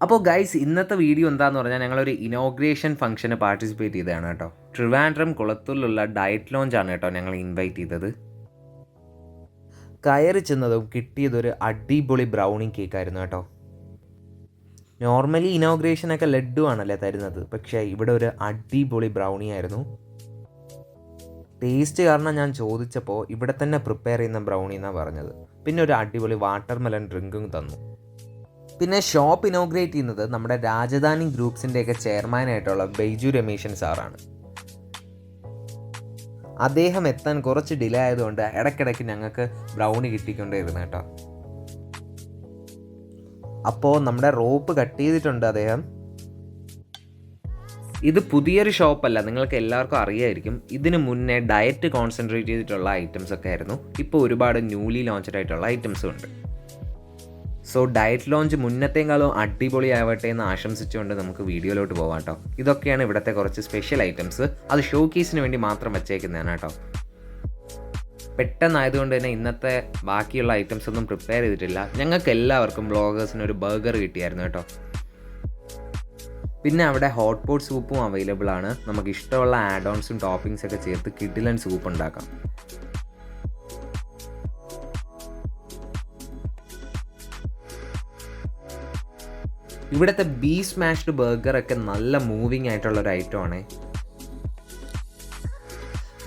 അപ്പോൾ ഗൈസ് ഇന്നത്തെ വീഡിയോ എന്താന്ന് പറഞ്ഞാൽ ഞങ്ങളൊരു ഇനോഗ്രേഷൻ ഫംഗ്ഷന് പാർട്ടിസിപ്പേറ്റ് ചെയ്തതാണ് കേട്ടോ. ട്രിവാൻഡ്രം കുളത്തൂരിലുള്ള ഡയറ്റ് ലോഞ്ചാണ് കേട്ടോ ഞങ്ങൾ ഇൻവൈറ്റ് ചെയ്തത്. കയറി ചെന്നതും കിട്ടിയതൊരു അടിപൊളി ബ്രൗണി കേക്കായിരുന്നു കേട്ടോ. നോർമലി ഇനോഗ്രേഷനൊക്കെ ലഡു ആണല്ലേ തരുന്നത് പക്ഷേ ഇവിടെ ഒരു അടിപൊളി ബ്രൗണി ആയിരുന്നു. ടേസ്റ്റ് കാരണം ഞാൻ ചോദിച്ചപ്പോൾ ഇവിടെ തന്നെ പ്രിപ്പയർ ചെയ്യുന്ന ബ്രൗണി എന്നാണ് പറഞ്ഞത്. പിന്നെ ഒരു അടിപൊളി വാട്ടർ മെലൺ ഡ്രിങ്കും തന്നു. പിന്നെ ഷോപ്പ് ഇനോഗ്രേറ്റ് ചെയ്യുന്നത് നമ്മുടെ രാജധാനി ഗ്രൂപ്പ്സിന്റെയൊക്കെ ചെയർമാനായിട്ടുള്ള ബൈജു രമേശൻ സാറാണ്. അദ്ദേഹം എത്താൻ കുറച്ച് ഡിലേ ആയതുകൊണ്ട് ഇടയ്ക്കിടയ്ക്ക് ഞങ്ങൾക്ക് ബ്രൗണി കിട്ടിക്കൊണ്ടിരുന്നു കേട്ടോ. അപ്പോൾ നമ്മുടെ റോപ്പ് കട്ട് ചെയ്തിട്ടുണ്ട് അദ്ദേഹം. ഇത് പുതിയൊരു ഷോപ്പല്ല നിങ്ങൾക്ക് എല്ലാവർക്കും അറിയായിരിക്കും. ഇതിന് മുന്നേ ഡയറ്റ് കോൺസെൻട്രേറ്റ് ചെയ്തിട്ടുള്ള ഐറ്റംസ് ഒക്കെ ആയിരുന്നു. ഇപ്പോൾ ഒരുപാട് ന്യൂലി ലോഞ്ച്ഡ് ആയിട്ടുള്ള ഐറ്റംസും ഉണ്ട്. സോ ഡയറ്റ് ലോഞ്ച് മുന്നത്തേക്കാളും അടിപൊളിയാവട്ടെ എന്ന് ആശംസിച്ചുകൊണ്ട് നമുക്ക് വീഡിയോയിലോട്ട് പോകാം കേട്ടോ ഇതൊക്കെയാണ് ഇവിടുത്തെ കുറച്ച് സ്പെഷ്യൽ ഐറ്റംസ് അത് ഷോ കേസിന് വേണ്ടി മാത്രം വെച്ചേക്കുന്നതാണ് കേട്ടോ പെട്ടെന്നായതുകൊണ്ട് തന്നെ ഇന്നത്തെ ബാക്കിയുള്ള ഐറ്റംസ് ഒന്നും പ്രിപ്പയർ ചെയ്തിട്ടില്ല. ഞങ്ങൾക്ക് എല്ലാവർക്കും ബ്ലോഗേഴ്സിന് ഒരു ബർഗർ കിട്ടിയായിരുന്നു കേട്ടോ പിന്നെ അവിടെ ഹോട്ട് പോട്ട് സൂപ്പും അവൈലബിൾ ആണ്. നമുക്ക് ഇഷ്ടമുള്ള ആഡ് ഓൺസും ടോപ്പിംഗ്സ് ഒക്കെ ചേർത്ത് കിഡിലൻ സൂപ്പ് ഉണ്ടാക്കാം. ഇവിടുത്തെ ബീ സ്മാഷ്ഡ് ബർഗർ ഒക്കെ നല്ല മൂവിങ് ആയിട്ടുള്ള ഒരു ഐറ്റം ആണ്.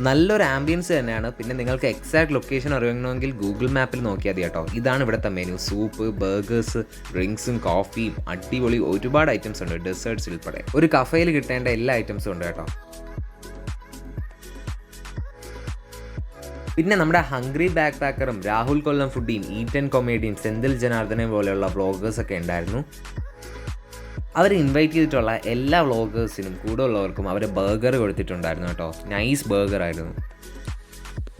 നല്ലൊരു ആംബിയൻസ് തന്നെയാണ്. പിന്നെ നിങ്ങൾക്ക് എക്സാക്ട് ലൊക്കേഷൻ അറിയണമെങ്കിൽ ഗൂഗിൾ മാപ്പിൽ നോക്കിയാൽ മതി കേട്ടോ. ഇതാണ് ഇവിടുത്തെ മെനു സൂപ്പ് ബർഗേഴ്സ് ഡ്രിങ്ക്സും കോഫിയും അടിപൊളി ഒരുപാട് ഐറ്റംസ് ഉണ്ട്. ഡെസേർട്സ് ഉൾപ്പെടെ. ഒരു കഫയിൽ കിട്ടേണ്ട എല്ലാ ഐറ്റംസും ഉണ്ട് കേട്ടോ. പിന്നെ നമ്മുടെ ഹംഗ്രി ബാക്ക് പാക്കറും രാഹുൽ കൊല്ലം ഫുഡിയും ഈറ്റൻ കൊമേഡിയും സെന്തിൽ ജനാർദ്ദനെ പോലെയുള്ള വ്ളോഗേഴ്സ് ഒക്കെ ഉണ്ടായിരുന്നു. അവർ ഇൻവൈറ്റ് ചെയ്തിട്ടുള്ള എല്ലാ വ്ളോഗേഴ്സിനും കൂടെ ഉള്ളവർക്കും അവർ ബർഗർ കൊടുത്തിട്ടുണ്ടായിരുന്നു കേട്ടോ. നൈസ് ബർഗർ ആയിരുന്നു.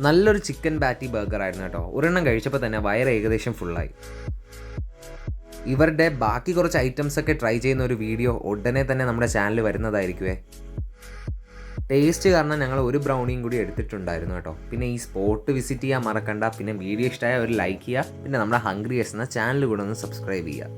നല്ലൊരു ചിക്കൻ ബാറ്റി ബർഗർ ആയിരുന്നു കേട്ടോ. ഒരെണ്ണം കഴിച്ചപ്പോൾ തന്നെ വയറ് ഏകദേശം ഫുള്ളായി ഇവരുടെ ബാക്കി കുറച്ച് ഐറ്റംസ് ഒക്കെ ട്രൈ ചെയ്യുന്ന ഒരു വീഡിയോ ഉടനെ തന്നെ നമ്മുടെ ചാനലിൽ വരുന്നതായിരിക്കുമേ ടേസ്റ്റ് കാരണം ഞങ്ങൾ ഒരു ബ്രൗണിയും കൂടി എടുത്തിട്ടുണ്ടായിരുന്നു കേട്ടോ. പിന്നെ ഈ സ്പോട്ട് വിസിറ്റ് ചെയ്യാൻ മറക്കണ്ട. പിന്നെ വീഡിയോ ഇഷ്ടമായ ഒരു ലൈക്ക് ചെയ്യുക. പിന്നെ നമ്മുടെ ഹംഗ്രി എസ് എന്ന ചാനൽ കൂടെ ഒന്ന് സബ്സ്ക്രൈബ് ചെയ്യുക.